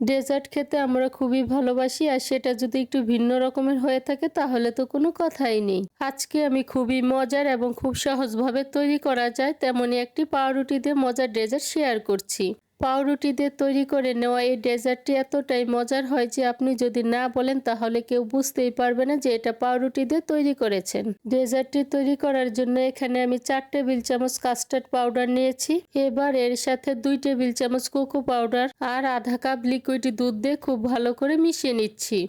Dessert খেতে আমরা খুবই ভালোবাসি, আর সেটা যদি একটু ভিন্ন রকমের হয়ে থাকে তাহলে তো কোনো কথাই নেই। আজকে আমি খুবই মজার এবং খুব সহজভাবে তৈরি করা যায়, তেমনই একটি পাউরুটি দিয়ে মজার ডেজার্ট শেয়ার করছি। পাউরুটি দিয়ে তৈরি করে নেওয়া এই ডেজার্টটি এতটাই মজার হয় যে আপনি যদি না বলেন তাহলে কেউ বুঝতেই পারবে না যে এটা পাউরুটি দিয়ে তৈরি করেছেন। ডেজার্টটি তৈরি করার জন্য এখানে আমি চার টেবিল চামচ কাস্টার্ড পাউডার নিয়েছি। এবার এর সাথে দুই টেবিল চামচ কোকো পাউডার আর আধা কাপ লিকুইড দুধ দিয়ে খুব ভালো করে মিশিয়ে নিচ্ছি।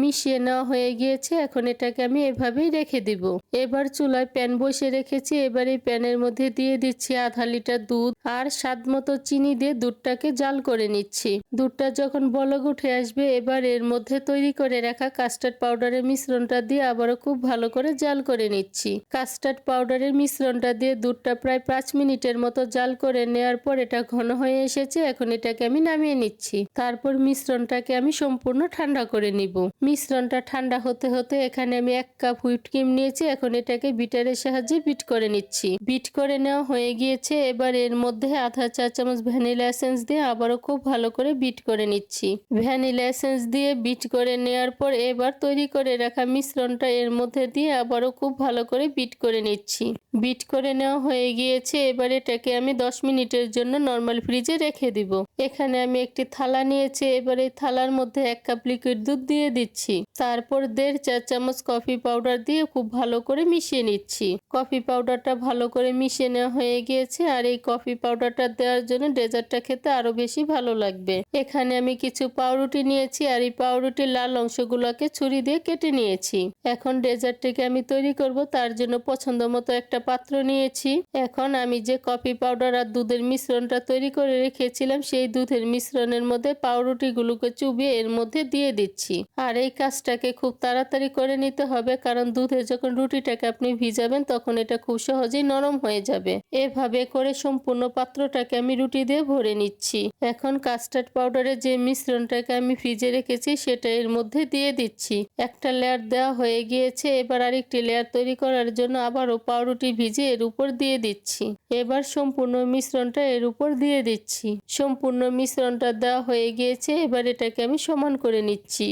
মিশিয়ে নেওয়া হয়ে গিয়েছে, এখন এটাকে আমি এভাবেই রেখে দিব। এবার চুলায় প্যান বসে রেখেছি, এবার এই প্যানের মধ্যে দিয়ে দিচ্ছি আধা লিটার দুধ আর স্বাদ মতো চিনি দিয়ে দুধটাকে জাল করে নিচ্ছি। দুধটা যখন বলক উঠে আসবে, এবার এর মধ্যে তৈরি করে রাখা কাস্টার্ড পাউডারের মিশ্রণটা দিয়ে আবারও খুব ভালো করে জাল করে নিচ্ছি। কাস্টার্ড পাউডারের মিশ্রণটা দিয়ে দুধটা প্রায় পাঁচ মিনিটের মতো জাল করে নেওয়ার পর এটা ঘন হয়ে এসেছে, এখন এটাকে আমি নামিয়ে নিচ্ছি। তারপর মিশ্রণটাকে আমি সম্পূর্ণ ঠান্ডা করে নিব। মিশ্রণটা ঠান্ডা হতে হতে এখানে আমি এক কাপ হুইট ক্রিম নিয়েছি। এখন এটাকে বিটারের সাহায্যে বিট করে নিচ্ছি। বিট করে নেওয়া হয়ে গিয়েছে। এবার এর মধ্যে আধা চা চামচ ভ্যানিলা এসেন্স দিয়ে আবারও খুব ভালো করে বিট করে নিচ্ছি। ভ্যানিলা এসেন্স দিয়ে বিট করে নেওয়ার পর এবার তৈরি করে রাখা মিশ্রণটা এর মধ্যে দিয়ে আবারও খুব ভালো করে বিট করে নিচ্ছি। বিট করে নেওয়া হয়ে গিয়েছে। এবার এটাকে আমি দশ মিনিটের জন্য নর্মাল ফ্রিজে রেখে দিব। এখানে আমি একটি থালা নিয়েছি। এবার এই থালার মধ্যে এক কাপ লিকুইড দুধ দিয়ে দিচ্ছি। তারপর দেড় চা চামচ কফি পাউডার দিয়ে খুব ভালো করে মিশিয়ে নিচ্ছি। কফি পাউডারটা ভালো করে মিশিয়ে নেওয়া হয়ে গিয়েছে আর এই কফি পাউডারটা দেওয়ার জন্য ডেজার্টটা খেতে আরও বেশি ভালো লাগবে। এখানে আমি কিছু পাউরুটি নিয়েছি আর এই পাউরুটির লাল অংশগুলোকে ছুরি দিয়ে কেটে নিয়েছি। এখন ডেজার্টটিকে আমি তৈরি করব, তার জন্য পছন্দ মতো একটা পাত্র নিয়েছি। এখন আমি যে কফি পাউডার আর দুধের মিশ্রণটা তৈরি করে রেখেছিলাম, সেই দুধের মিশ্রণের মধ্যে পাউরুটিগুলোকে চুবিয়ে এর মধ্যে দিয়ে দিচ্ছি। আর এই কাজটাকে খুব তাড়াতাড়ি করে নিতে হবে, কারণ দুধে যখন রুটিটাকে আপনি ভিজাবেন তখন এটা খুব সহজেই নরম হয়ে যাবে। এভাবে করে সম্পূর্ণ পাত্রটাকে আমি রুটি দিয়ে ভরে নিচ্ছি। এখন কাস্টার্ড পাউডারের যে মিশ্রণটাকে আমি ফ্রিজে রেখেছি সেটা এর মধ্যে দিয়ে দিচ্ছি। একটা লেয়ার দেওয়া হয়ে গিয়েছে, এবার আরেকটি লেয়ার তৈরি করার জন্য আবারও পাউরুটি ভিজে এর উপর দিয়ে দিচ্ছি। এবার সম্পূর্ণ মিশ্রণটা এর উপর দিয়ে দিচ্ছি। সম্পূর্ণ মিশ্রণটা দেওয়া হয়ে গিয়েছে, এবার এটাকে আমি সমান করে নিচ্ছি।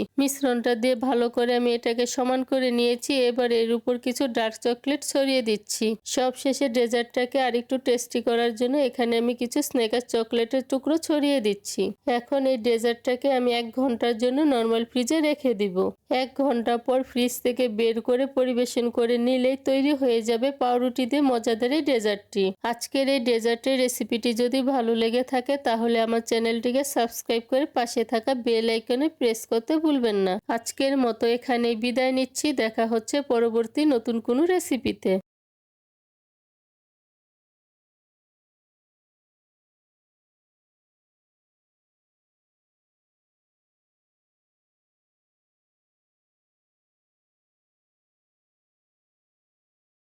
মিশ্রণটা দিয়ে ভালো করে আমি এটাকে সমান করে নিয়েছি। এবার এর উপর কিছু ডার্ক চকলেট ছড়িয়ে দিচ্ছি। সব শেষে ডেজার্টটাকে আরেকটু টেস্টি করার জন্য এখানে আমি কিছু স্নেকার চকলেটের টুকরো ছড়িয়ে দিচ্ছি। এখন এই ডেজার্টটাকে আমি এক ঘণ্টার জন্য নর্মাল ফ্রিজে রেখে দিব। এক ঘণ্টা পর ফ্রিজ থেকে বের করে পরিবেশন করে নিলেই তৈরি হয়ে যাবে পাউরুটি দিয়ে মজাদার এই ডেজার্টটি। আজকের এই ডেজার্টের রেসিপিটি যদি ভালো লেগে থাকে তাহলে আমার চ্যানেলটিকে সাবস্ক্রাইব করে পাশে থাকা বেল আইকনে প্রেস করতে ভুলবেন না। আজকের মতো এখানে বিদায় নিচ্ছি। দেখা হচ্ছে পরবর্তী নতুন কোনো রেসিপিতে